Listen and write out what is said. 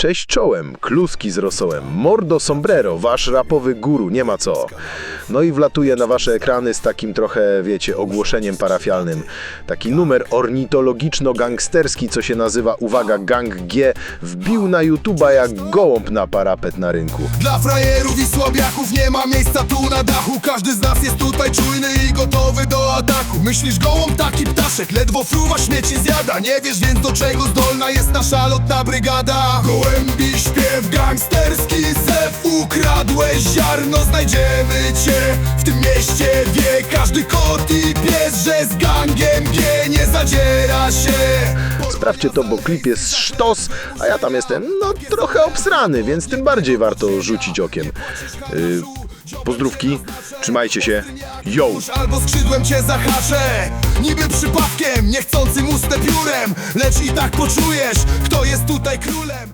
Cześć czołem, kluski z rosołem, mordo sombrero, wasz rapowy guru, nie ma co. No i wlatuje na wasze ekrany z takim trochę, wiecie, ogłoszeniem parafialnym. Taki numer ornitologiczno-gangsterski, co się nazywa, uwaga, Gang G, wbił na YouTube'a jak gołąb na parapet na rynku. Dla frajerów i słabiaków nie ma miejsca tu na dachu Każdy z nas jest tutaj czujny i gotowy do ataku Myślisz gołąb taki ptaszek, ledwo fruwa śmieci zjada Nie wiesz więc do czego zdolna jest nasza lotna brygada. Gołębi śpiew gangsterski zew. Ukradłeś ziarno, znajdziemy cię W tym mieście. Wie każdy kot i pies Że z gangiem G nie zadziera się Sprawdźcie to, bo klip jest sztos, a ja tam jestem, no, trochę obsrany, więc tym bardziej warto rzucić okiem. Yy, pozdrówki, trzymajcie się, yo! Albo skrzydłem cię zahaczę Niby przypadkiem, niechcącym ustę piórem Lecz i tak poczujesz, kto jest tutaj królem